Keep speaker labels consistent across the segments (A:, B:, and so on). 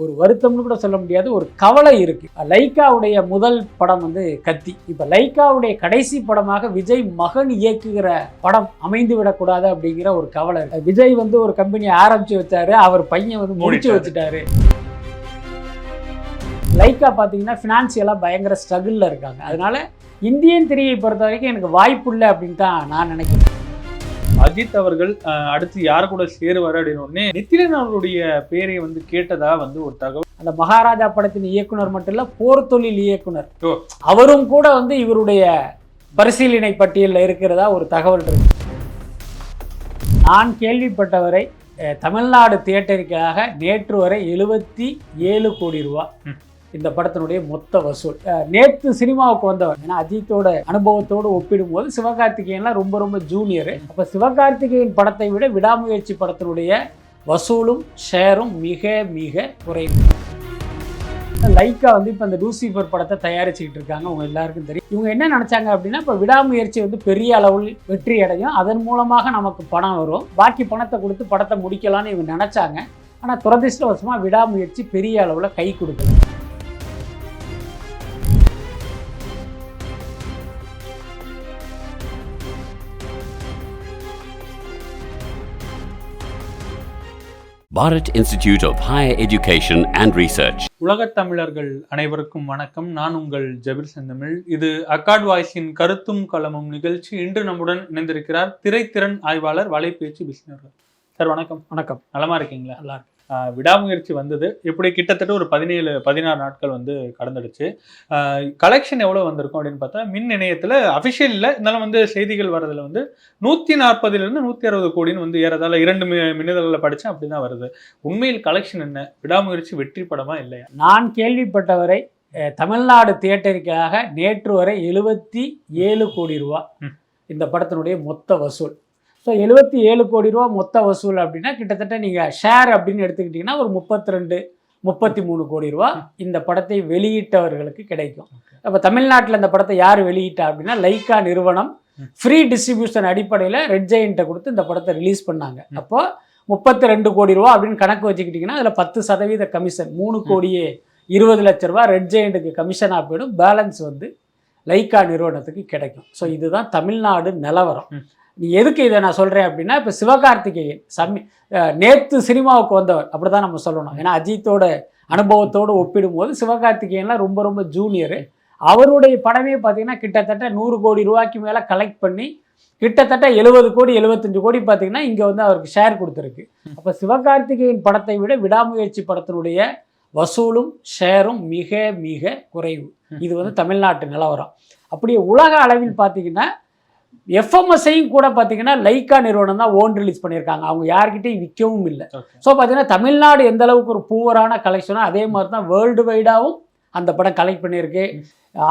A: ஒரு வருத்தம்னு கூட சொல்ல முடியாது ஒரு கவலை இருக்கு. லைக்காவுடைய முதல் படம் வந்து கத்தி. இப்ப லைக்காவுடைய கடைசி படமாக விஜய் மகன் இயக்குகிற படம் அமைந்து விடக்கூடாது அப்படிங்கிற ஒரு கவலை. விஜய் வந்து ஒரு கம்பெனியை ஆரம்பிச்சு வச்சாரு அவர் பையன் வந்து முடிச்சு. வச்சுட்டாரு. லைக்கா பார்த்தீங்கன்னா ஃபினான்சியலாக பயங்கர ஸ்ட்ரகிளில் இருக்காங்க. அதனால இந்தியன் திரையை பொறுத்த வரைக்கும் எனக்கு வாய்ப்பு இல்லை அப்படின்னு தான் நான் நினைக்கிறேன்.
B: அஜித் அவர்கள் அடுத்து யார் கூட சேருவார் அப்படின்னு உடனே நித்திலன் அவருடைய பேரை வந்து கேட்டதா வந்து ஒரு தகவல்
A: அந்த மகாராஜா படத்தின் இயக்குனர் மட்டும் இல்ல போர் தொழில் இயக்குனர். அவரும் கூட வந்து இவருடைய பரிசீலனை பட்டியலில் இருக்கிறதா ஒரு தகவல் இருக்கு நான் கேள்விப்பட்டவரை தமிழ்நாடு தியேட்டருக்காக நேற்று வரை எழுபத்தி ஏழு கோடி ரூபா. இந்த படத்தினுடைய மொத்த வசூல். அஹ், நேத்து சினிமாவுக்கு வந்தவர். ஏன்னா அஜித்தோட அனுபவத்தோடு ஒப்பிடும்போது சிவகார்த்திகேயன்லாம் ரொம்ப ரொம்ப ஜூனியர் அப்போ சிவகார்த்திகேயன் படத்தை விட விடாமுயற்சி படத்தினுடைய வசூலும் ஷேரும் மிக மிக குறைவு. லைக்கா வந்து இப்போ இந்த லூசிஃபர் படத்தை தயாரிச்சுக்கிட்டு இருக்காங்க. உங்க எல்லாருக்கும் தெரியும். இவங்க என்ன நினைச்சாங்க அப்படின்னா இப்போ விடாமுயற்சி வந்து பெரிய அளவில் வெற்றி அடையும். அதன் மூலமாக நமக்கு பணம் வரும். பாக்கி பணத்தை கொடுத்து படத்தை முடிக்கலாம்னு இவங்க நினைச்சாங்க. ஆனால் துரதிருஷ்டவசமாக விடாமுயற்சி பெரிய அளவில் கை கொடுக்கல.
C: Bharat Institute of Higher Education and Research.
B: உலகத் தமிழர்கள் அனைவருக்கும் வணக்கம். நான் உங்கள் ஜபிர் செந்தமிழ். இது அக்காட் வாய்ஸின் கருத்தும் களமும் நிகழ்ச்சி. இன்று நம்முடன் இணைந்திருக்கிறார் திரைத்திறன் ஆய்வாளர் வலைபேச்சு பிஸ்னர் சார் வணக்கம்.
A: வணக்கம்.
B: நலமா இருக்கீங்களா?
A: நல்லா இருக்கு
B: விடாமுயற்சி வந்தது. இப்படி கிட்டத்தட்ட ஒரு பதினேழு பதினாறு நாட்கள் வந்து கடந்துடுச்சு. கலெக்ஷன் எவ்வளோ வந்திருக்கும் அப்படின்னு பார்த்தா மின் இணையத்தில் அஃபிஷியலில் இருந்தாலும் வந்து செய்திகள் வரதுல வந்து நூற்றி நாற்பதுலேருந்து நூற்றி அறுபது கோடின்னு வந்து ஏறதால இரண்டு மி மின்னிதழில் படித்தேன் அப்படி தான் வருது. உண்மையில் கலெக்ஷன் என்ன? விடாமுயற்சி வெற்றி படமா இல்லையா?
A: நான் கேள்விப்பட்டவரை தமிழ்நாடு தியேட்டருக்காக நேற்று வரை எழுபத்தி ஏழு கோடி ரூபா. இந்த படத்தினுடைய மொத்த வசூல். ஸோ எழுபத்தி ஏழு கோடி ரூபா மொத்த வசூல் அப்படின்னா கிட்டத்தட்ட நீங்கள் ஷேர் அப்படின்னு எடுத்துக்கிட்டிங்கன்னா ஒரு முப்பத்தி ரெண்டு முப்பத்தி மூணு கோடி ரூபா இந்த படத்தை வெளியிட்டவர்களுக்கு கிடைக்கும். அப்போ தமிழ்நாட்டில் இந்த படத்தை யார் வெளியிட்டா அப்படின்னா லைக்கா நிறுவனம். ஃப்ரீ டிஸ்ட்ரிபியூஷன் அடிப்படையில் ரெட் ஜெயின்ட்டை கொடுத்து இந்த படத்தை ரிலீஸ் பண்ணாங்க.
B: ம்.
A: அப்போ முப்பத்தி ரெண்டு கோடி ரூபா அப்படின்னு கணக்கு வச்சுக்கிட்டிங்கன்னா அதில் பத்து சதவீத கமிஷன் மூணு கோடியே இருபது லட்ச ரூபா ரெட் ஜெயிண்ட்டுக்கு கமிஷனாக போயிடும். பேலன்ஸ் வந்து லைக்கா நிறுவனத்துக்கு கிடைக்கும். ஸோ இதுதான் தமிழ்நாடு நிலவரம். நீ எதுக்கு இதை நான் சொல்கிறேன் அப்படின்னா இப்போ சிவகார்த்திகேயன் அஹ் நேத்து சினிமாவுக்கு வந்தவர் அப்படி தான் நம்ம சொல்லணும். ஏன்னா அஜித்தோட அனுபவத்தோடு ஒப்பிடும்போது சிவகார்த்திகேயன்லாம் ரொம்ப ரொம்ப ஜூனியரு அவருடைய படமே பார்த்தீங்கன்னா கிட்டத்தட்ட நூறு கோடி ரூபாய்க்கு மேலே கலெக்ட் பண்ணி கிட்டத்தட்ட எழுபது கோடி எழுபத்தஞ்சு கோடி பார்த்தீங்கன்னா இங்கே வந்து அவருக்கு ஷேர் கொடுத்துருக்கு. அப்போ சிவகார்த்திகேயன் படத்தை விட விடாமுயற்சி படத்தினுடைய வசூலும் ஷேரும் மிக மிக குறைவு. இது வந்து தமிழ்நாட்டு நிலவரம். அப்படியே உலக அளவில் பார்த்தீங்கன்னா எஃப்எம்எஸ்ஐயும் கூட பார்த்தீங்கன்னா லைக்கா நிறுவனம் தான் ஓன் ரிலீஸ் பண்ணியிருக்காங்க. அவங்க யார்கிட்டையும் விற்கவும் இல்லை. ஸோ பார்த்தீங்கன்னா தமிழ்நாடு எந்த அளவுக்கு ஒரு பூவரான கலெக்ஷனோ அதே மாதிரி தான் வேர்ல்டு வைடாகவும் அந்த படம் கலெக்ட் பண்ணியிருக்கு.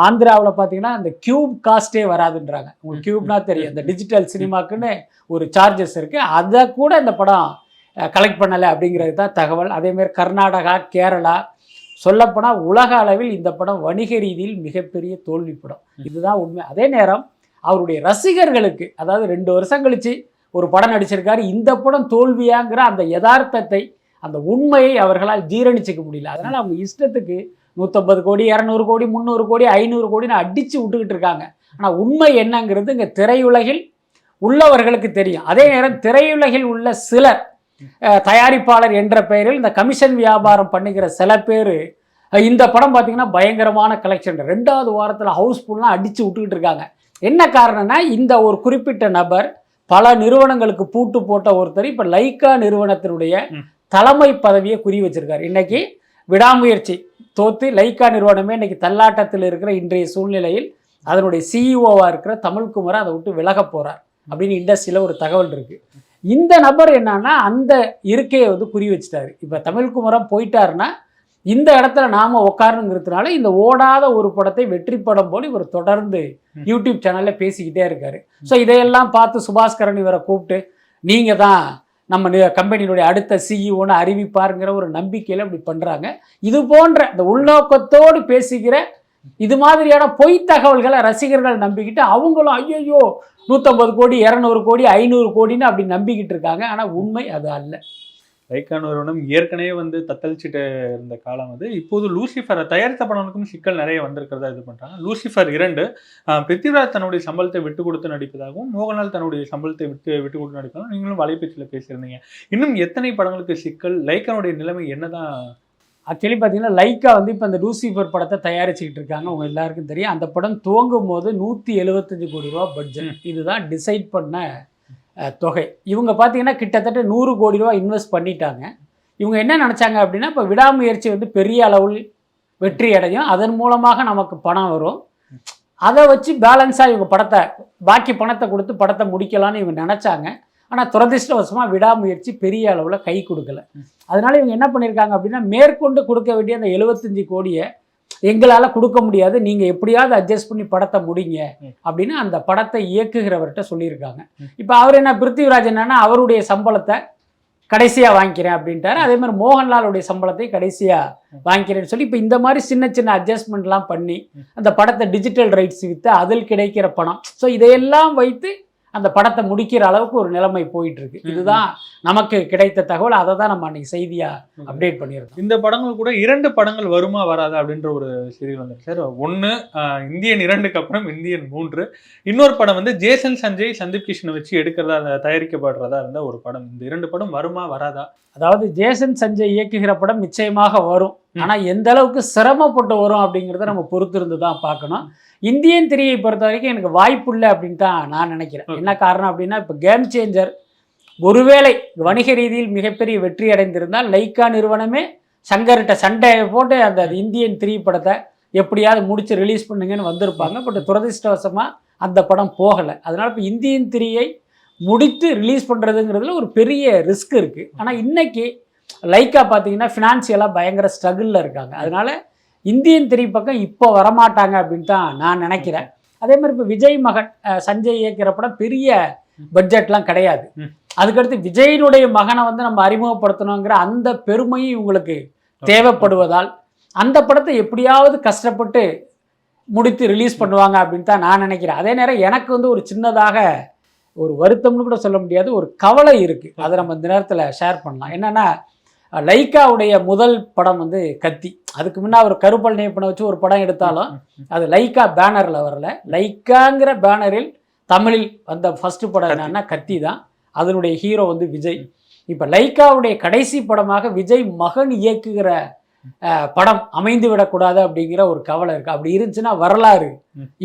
A: ஆந்திராவில் பார்த்தீங்கன்னா அந்த கியூப் காஸ்ட்டே வராதுன்றாங்க. உங்களுக்கு கியூப்னா தெரியும். அந்த டிஜிட்டல் சினிமாக்குன்னு ஒரு சார்ஜஸ் இருக்குது அதை கூட இந்த படம் கலெக்ட் பண்ணலை அப்படிங்கிறது தான் தகவல். அதேமாதிரி கர்நாடகா கேரளா சொல்லப்போனால் உலக அளவில் இந்த படம் வணிக ரீதியில் மிகப்பெரிய தோல்வி படம் இதுதான் உண்மை. அதே நேரம் அவருடைய ரசிகர்களுக்கு அதாவது ரெண்டு வருஷம் கழிச்சு ஒரு படம் நடிச்சிருக்காரு இந்த படம் தோல்வியாங்கிற அந்த யதார்த்தத்தை அந்த உண்மையை அவர்களால் ஜீரணிச்சிக்க முடியல. அதனால் அவங்க இஷ்டத்துக்கு நூற்றம்பது கோடி இரநூறு கோடி முந்நூறு கோடி ஐநூறு கோடின்னு அடித்து விட்டுக்கிட்டு இருக்காங்க. ஆனால் உண்மை என்னங்கிறது இங்கே திரையுலகில் உள்ளவர்களுக்கு தெரியும். அதே நேரம் திரையுலகில் உள்ள சிலர் தயாரிப்பாளர் என்ற பெயரில் இந்த கமிஷன் வியாபாரம் பண்ணுகிற சில பேர் இந்த படம் பார்த்திங்கன்னா பயங்கரமான கலெக்ஷன் ரெண்டாவது வாரத்தில் ஹவுஸ்ஃபுல்லாம் அடித்து விட்டுக்கிட்டு இருக்காங்க. என்ன காரணம்னா இந்த ஒரு குறிப்பிட்ட நபர் பல நிறுவனங்களுக்கு பூட்டு போட்ட ஒருத்தர் இப்போ லைக்கா நிறுவனத்தினுடைய. தலைமை பதவியை குறி வச்சிருக்காரு. இன்னைக்கு விடாமுயற்சி தோத்து லைக்கா நிறுவனமே இன்னைக்கு தள்ளாட்டத்தில் இருக்கிற இன்றைய சூழ்நிலையில் அதனுடைய சிஇஓவாக இருக்கிற தமிழ்குமரை அதை விட்டு விலக போறார் அப்படின்னு இண்டஸ்ட்ரியில் ஒரு தகவல் இருக்கு. இந்த நபர் என்னன்னா அந்த இருக்கையை வந்து குறி வச்சிட்டாரு. இப்போ தமிழ்குமரம் போயிட்டாருன்னா இந்த இடத்துல நாம உட்காரணுங்கிறதுனால இந்த ஓடாத ஒரு படத்தை வெற்றி படம் போல இவர் தொடர்ந்து. யூடியூப் சேனல்ல பேசிக்கிட்டே இருக்காரு. ஸோ இதையெல்லாம் பார்த்து சுபாஸ்கரன் இவரை கூப்பிட்டு நீங்க தான் நம்ம கம்பெனியினுடைய அடுத்த சிஇஓன்னு அறிவிப்பாருங்கிற ஒரு நம்பிக்கையில் இப்படி பண்றாங்க. இது போன்ற இந்த உள்நோக்கத்தோடு பேசுகிற இது மாதிரியான பொய் தகவல்களை ரசிகர்கள் நம்பிக்கிட்டு அவங்களும் ஐயோ நூற்றம்பது கோடி இரநூறு கோடி ஐநூறு கோடின்னு அப்படி நம்பிக்கிட்டு இருக்காங்க. ஆனால் உண்மை அது அல்ல.
B: லைக்கா நிறுவனம் ஏற்கனவே வந்து தத்தளிச்சுட்டு இருந்த காலம் வந்து இப்போது லூசிஃபரை தயாரித்த படங்களுக்கும் சிக்கல் நிறைய வந்திருக்கிறதா இது பண்றாங்க. லூசிஃபர் இரண்டு பிருத்திவிராஜ் தன்னுடைய சம்பளத்தை விட்டு கொடுத்து நடிப்பதாகவும் மோகன்லால் தன்னுடைய சம்பளத்தை விட்டு விட்டு கொடுத்து நடிப்பதாகவும் நீங்களும் வலைபேச்சில் பேசியிருந்தீங்க. இன்னும் எத்தனை படங்களுக்கு சிக்கல் லைக்கானுடைய நிலைமை என்னதான்?
A: ஆக்சுவலி பார்த்தீங்கன்னா லைக்கா வந்து இப்போ அந்த லூசிஃபர் படத்தை தயாரிச்சுக்கிட்டு இருக்காங்க. உங்க எல்லாருக்கும் தெரியும். அந்த படம் துவங்கும் போது நூற்றி எழுபத்தஞ்சு கோடி ரூபா பட்ஜெட் இதுதான் டிசைட் பண்ண தொகை. இவங்க பார்த்தீங்கன்னா கிட்டத்தட்ட நூறு கோடி ரூபா இன்வெஸ்ட் பண்ணிட்டாங்க. இவங்க என்ன நினச்சாங்க அப்படின்னா இப்போ விடாமுயற்சி வந்து பெரிய அளவில் வெற்றி அடையும். அதன் மூலமாக நமக்கு பணம் வரும். அதை வச்சு பேலன்ஸாக இவங்க படத்தை பாக்கி பணத்தை கொடுத்து படத்தை முடிக்கலாம்னு இவங்க நினச்சாங்க. ஆனால் துரதிர்ஷ்டவசமாக விடாமுயற்சி பெரிய அளவில் கை கொடுக்கல. அதனால இவங்க என்ன பண்ணியிருக்காங்க அப்படின்னா மேற்கொண்டு கொடுக்க வேண்டிய அந்த எழுபத்தஞ்சு கோடியை எங்களால் கொடுக்க முடியாது நீங்கள் எப்படியாவது அட்ஜஸ்ட் பண்ணி படத்தை முடிங்க. அப்படின்னு அந்த படத்தை இயக்குகிறவர்கிட்ட சொல்லியிருக்காங்க. இப்போ அவர் என்ன பிருத்திவிராஜ் என்னன்னா அவருடைய சம்பளத்தை கடைசியாக வாங்கிக்கிறேன் அப்படின்ட்டாரு. அதே மாதிரி மோகன்லாலுடைய சம்பளத்தை கடைசியாக வாங்கிக்கிறேன்னு சொல்லி இப்போ இந்த மாதிரி சின்ன சின்ன அட்ஜஸ்ட்மெண்ட்லாம் பண்ணி அந்த படத்தை டிஜிட்டல் ரைட்ஸ் விற்று அதில் கிடைக்கிற பணம். ஸோ இதையெல்லாம் வைத்து அந்த படத்தை முடிக்கிற அளவுக்கு ஒரு நிலைமை போயிட்டு இருக்கு இதுதான் நமக்கு கிடைத்த தகவல். அதை தான் நம்ம அன்னைக்கு செய்தியா அப்டேட் பண்ணியிருக்கோம்.
B: இந்த படங்கள் கூட இரண்டு படங்கள் வருமா வராதா அப்படின்ற ஒரு செய்தி வந்துருக்கு சார். ஒன்று இந்தியன் இரண்டுக்கு அப்புறம் இந்தியன் மூன்று. இன்னொரு படம் வந்து ஜேசன் சஞ்சய் சந்தீப் கிஷனை வச்சு எடுக்கிறதா தயாரிக்கப்படுறதா இருந்த ஒரு படம். இந்த இரண்டு படம் வருமா வராதா?
A: அதாவது ஜேசன் சஞ்சய் இயக்குகிற படம் நிச்சயமாக வரும்.
B: ம்.
A: ஆனா எந்த அளவுக்கு சிரமப்பட்டு வரும் அப்படிங்கிறத நம்ம பொறுத்திருந்து தான் பார்க்கணும். இந்தியன் திரியை பொறுத்த வரைக்கும் எனக்கு வாய்ப்பு இல்லை அப்படின்னு தான் நான் நினைக்கிறேன். என்ன காரணம் அப்படின்னா இப்போ கேம் சேஞ்சர் ஒருவேளை வணிக ரீதியில் மிகப்பெரிய வெற்றி அடைந்திருந்தால் லைக்கா நிறுவனமே சங்கர்கிட்ட சண்டையை போட்டு அந்த இந்தியன் த்ரீ படத்தை எப்படியாவது முடிச்சு ரிலீஸ் பண்ணுங்கன்னு வந்திருப்பாங்க. பட் துரதிர்ஷ்டவசமா அந்த படம் போகலை. அதனால இப்போ இந்தியன் த்ரீயை முடித்து ரிலீஸ் பண்ணுறதுங்கிறதுல ஒரு பெரிய ரிஸ்க் இருக்குது ஆனால் இன்னைக்கு லைக்கா பார்த்தீங்கன்னா ஃபினான்சியலாக பயங்கர ஸ்ட்ரகிளில் இருக்காங்க. அதனால இந்தியன் திரை பக்கம் இப்போ வரமாட்டாங்க அப்படின்னு தான் நான் நினைக்கிறேன். அதே மாதிரி இப்போ விஜய் மகன் சஞ்சய் இயக்கிற படம் பெரிய பட்ஜெட்லாம் கிடையாது. அதுக்கடுத்து விஜயினுடைய மகனை வந்து நம்ம அறிமுகப்படுத்தணுங்கிற அந்த பெருமையும் இவங்களுக்கு தேவைப்படுவதால் அந்த படத்தை எப்படியாவது கஷ்டப்பட்டு முடித்து ரிலீஸ் பண்ணுவாங்க அப்படின்னு தான் நான் நினைக்கிறேன். அதே நேரம் எனக்கு வந்து ஒரு சின்னதாக ஒரு வருத்தம்னு கூட சொல்ல முடியாது ஒரு கவலை இருக்குது அதை நம்ம இந்த நேரத்தில் ஷேர் பண்ணலாம். என்னென்னா லைக்காவுடைய முதல் படம் வந்து கத்தி. அதுக்கு முன்னே அவர் கருப்பல் நேப்பனை வச்சு ஒரு படம் எடுத்தாலும் அது லைக்கா பேனரில் வரல. லைக்காங்கிற பேனரில் தமிழில் வந்த ஃபர்ஸ்ட் படம் என்னன்னா கத்தி தான். அதனுடைய ஹீரோ வந்து விஜய். இப்போ லைக்காவுடைய கடைசி படமாக விஜய் மகன் இயக்குகிற படம் அமைந்து விடக்கூடாது அப்படிங்கிற ஒரு கவலை இருக்கு. அப்படி இருந்துச்சுன்னா வரலாறு.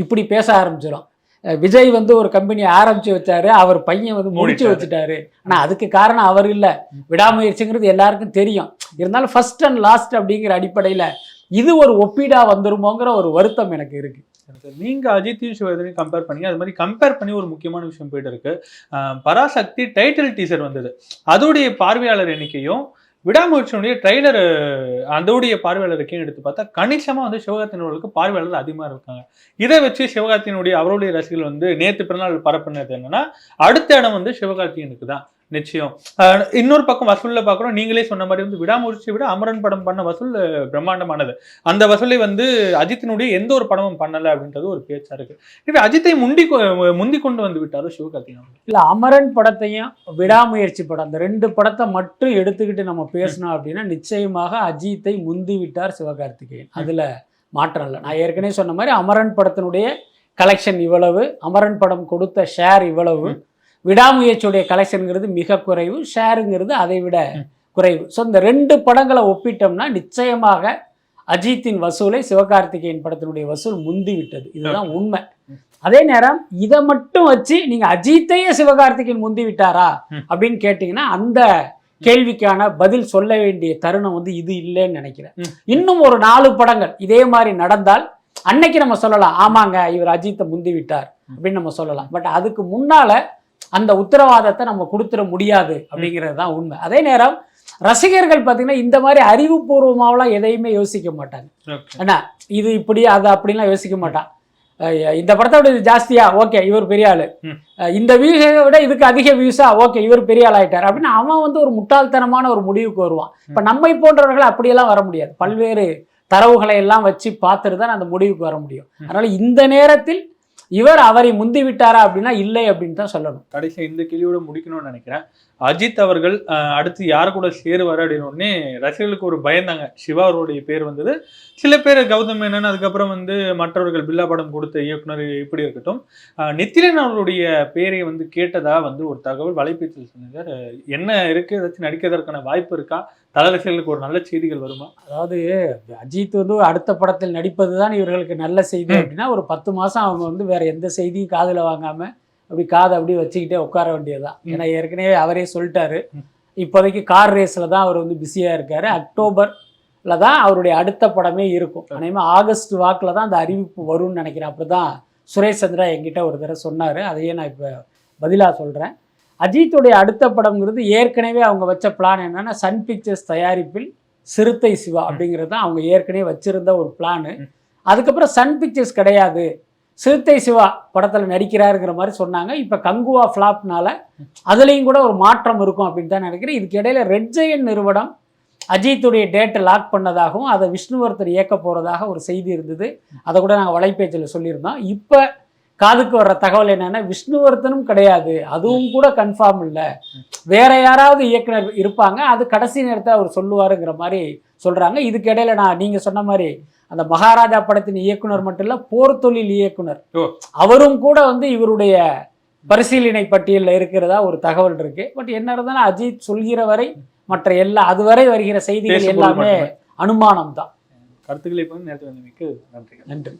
A: இப்படி பேச ஆரம்பிச்சிடும் விஜய் வந்து ஒரு கம்பெனியை ஆரம்பிச்சு வச்சாரு. அவர் பையன் வந்து முடிச்சு. வச்சுட்டாரு. ஆனா அதுக்கு காரணம் அவர் இல்ல. விடாமுயற்சிங்கிறது எல்லாருக்கும் தெரியும். இருந்தாலும் ஃபர்ஸ்ட் அண்ட் லாஸ்ட் அப்படிங்கிற அடிப்படையில இது ஒரு ஒப்பீடா வந்துருமோங்கிற ஒரு வருத்தம் எனக்கு இருக்கு.
B: நீங்க அஜித்தையும் சிவகத்தையும் கம்பேர் பண்ணி அது மாதிரி கம்பேர் பண்ணி ஒரு முக்கியமான விஷயம் போயிட்டு இருக்கு. பராசக்தி டைட்டில் டீசர் வந்தது. அதோடைய பார்வையாளர் எண்ணிக்கையும் விடாமுயற்சியினுடைய ட்ரெய்லர் அதோடைய பார்வையாளருக்கே எடுத்து பார்த்தா கணிசமாக வந்து சிவகார்த்தினர்களுக்கு பார்வையாளர் அதிகமாக இருக்காங்க. இதை வச்சு சிவகார்த்தியினுடைய அவருடைய ரசிகர்கள் வந்து நேற்று பிறநாள் பரப்புனது என்னன்னா அடுத்த இடம் வந்து சிவகார்த்திகனுக்கு தான் நிச்சயம். இன்னொரு பக்கம் வசூல்ல பாக்குறோம் நீங்களே சொன்ன மாதிரி வந்து விடாமுயற்சியை விட அமரன் படம் பண்ண வசூல் பிரம்மாண்டமானது. அந்த வசூலை வந்து அஜித்தினுடைய எந்த ஒரு படமும் பண்ணல அப்படின்றது ஒரு பேச்சா இருக்கு. இப்ப அஜித்தை முண்டி முந்தி கொண்டு வந்து விட்டாரோ சிவகார்த்திகேயன் அவர்கள்.
A: இல்ல அமரன் படத்தையும் விடாமுயற்சி படம் அந்த ரெண்டு படத்தை மட்டும் எடுத்துக்கிட்டு நம்ம பேசணும் அப்படின்னா நிச்சயமாக அஜித்தை முந்தி விட்டார் சிவகார்த்திகேயன். அதுல மாற்றம் இல்லை. நான் ஏற்கனவே சொன்ன மாதிரி அமரன் படத்தினுடைய கலெக்ஷன் இவ்வளவு அமரன் படம் கொடுத்த ஷேர் இவ்வளவு. விடாமுயற்சியுடைய கலெக்ஷனுங்கிறது மிக குறைவு ஷேருங்கிறது அதை விட குறைவு. ஸோ இந்த ரெண்டு படங்களை ஒப்பிட்டோம்னா நிச்சயமாக அஜித்தின் வசூலை சிவகார்த்திகேயன் படத்தினுடைய வசூல் முந்தி விட்டது. இதுதான் உண்மை. அதே நேரம் இதை மட்டும் வச்சு நீங்க அஜித்தையே சிவகார்த்திகேயன் முந்தி விட்டாரா. அப்படின்னு கேட்டிங்கன்னா அந்த கேள்விக்கான பதில் சொல்ல வேண்டிய தருணம் வந்து இது இல்லைன்னு நினைக்கிறேன். இன்னும் ஒரு நாலு படங்கள் இதே மாதிரி நடந்தால் அன்னைக்கு நம்ம சொல்லலாம் ஆமாங்க இவர் அஜித்தை முந்தி விட்டார் அப்படின்னு நம்ம சொல்லலாம். பட் அதுக்கு முன்னால அந்த உத்தரவாதத்தை நம்ம கொடுத்துட முடியாது அப்படிங்கிறது தான் உண்மை. அதே நேரம் ரசிகர்கள் பார்த்தீங்கன்னா இந்த மாதிரி அறிவுபூர்வமாவெல்லாம் எதையுமே யோசிக்க மாட்டாங்க. என்ன இது இப்படி அது அப்படின்லாம் யோசிக்க மாட்டான். இந்த படத்தை விட இது ஜாஸ்தியா? ஓகே இவர் பெரிய ஆளு. இந்த வியூஸை விட இதுக்கு அதிக வியூஸா ஓகே இவர் பெரிய ஆள் ஆயிட்டார் அப்படின்னு அவன் வந்து ஒரு முட்டாள்தனமான ஒரு முடிவுக்கு வருவான். இப்போ நம்மை போன்றவர்கள் அப்படியெல்லாம் வர முடியாது. பல்வேறு தரவுகளை எல்லாம் வச்சு பார்த்துட்டு தான் அந்த முடிவுக்கு வர முடியும். அதனால இந்த நேரத்தில் இவர் அவரை முந்தி விட்டாரா அப்படின்னா இல்லை அப்படின்னு தான் சொல்லணும்.
B: கடைசி இந்த கேள்வியோட முடிக்கணும்னு நினைக்கிறேன். அஜித் அவர்கள் அடுத்து யார் கூட சேருவார் அப்படின்னு உடனே ரசிகர்களுக்கு ஒரு பயந்தாங்க. சிவா அவருடைய பேர் வந்தது. சில பேர் கௌதம் மேனன் அதுக்கப்புறம் வந்து மற்றவர்கள் பில்லா படம் கொடுத்த இயக்குனர் இப்படி இருக்கட்டும். நித்திலன் அவருடைய பேரை வந்து கேட்டதா வந்து ஒரு தகவல் வலைபேச்சில் சொன்னார். என்ன இருக்கு? ஏதாச்சும் நடிக்கிறதற்கான வாய்ப்பு இருக்கா? தல ரசிகர்களுக்கு ஒரு நல்ல செய்திகள் வருமா?
A: அதாவது அஜித் வந்து அடுத்த படத்தில் நடிப்பது தான் இவர்களுக்கு நல்ல செய்தி. அப்படின்னா ஒரு பத்து மாதம் அவங்க வந்து வேற எந்த செய்தியும் காதில் வாங்காம அப்படி காதை அப்படியே வச்சுக்கிட்டே உட்கார வேண்டியதுதான். ஏன்னா ஏற்கனவே அவரே சொல்லிட்டாரு. இப்போதைக்கு கார் ரேஸில் தான் அவர் வந்து பிஸியாக இருக்காரு. அக்டோபரில் தான் அவருடைய அடுத்த படமே இருக்கும். அநேகமாக ஆகஸ்ட் வாக்கில் தான் அந்த அறிவிப்பு வரும்னு நினைக்கிறேன். அப்படி தான் சுரேஷ் சந்திரா என்கிட்ட ஒரு தடவை சொன்னார். அதையே நான் இப்போ பதிலாக சொல்கிறேன் அஜித்துடைய அடுத்த படம்ங்கிறது ஏற்கனவே அவங்க வச்ச பிளான் என்னென்னா சன் பிக்சர்ஸ் தயாரிப்பில் சிறுத்தை சிவா அப்படிங்கிறது தான் அவங்க ஏற்கனவே வச்சுருந்த ஒரு பிளானு அதுக்கப்புறம் சன் பிக்சர்ஸ் கிடையாது. சிறுத்தை சிவா படத்தில் நடிக்கிறாருங்கிற மாதிரி சொன்னாங்க. இப்போ கங்குவா ஃப்ளாப்னால அதுலேயும் கூட ஒரு மாற்றம் இருக்கும் அப்படின்னு தான் நினைக்கிறேன். இதுக்கு இடையில ரெட் ஜெயன் நிறுவனம் அஜித்துடைய டேட்டை லாக் பண்ணதாகவும் அதை விஷ்ணுவர்தன் இயக்க போகிறதாக ஒரு செய்தி இருந்தது. அதை கூட நாங்கள் வலைப்பேச்சில் சொல்லியிருந்தோம். இப்போ காதுக்கு வர்ற தகவல் என்னன்னா விஷ்ணுவர்தனும் கிடையாது. அதுவும் கூட கன்ஃபார்ம் இல்லை. வேற யாராவது இயக்குனர் இருப்பாங்க. அது கடைசி நேரத்தில் அவர் சொல்லுவாருங்கிற மாதிரி சொல்றாங்க. இதுக்கு இடையில நான் நீங்க சொன்ன மாதிரி அந்த மகாராஜா படத்தின் இயக்குனர் மட்டும் இல்ல போர் தொழில் இயக்குனர். அவரும் கூட வந்து இவருடைய பரிசீலனை பட்டியலில் இருக்கிறதா ஒரு தகவல் இருக்கு. பட் என்ன இருந்தாலும் அஜித் சொல்கிற வரை மற்ற எல்லா அதுவரை வருகிற செய்திகள் எல்லாமே. அனுமானம் தான்
B: கருத்துக்களை வந்தமைக்கு நன்றி
A: நன்றி.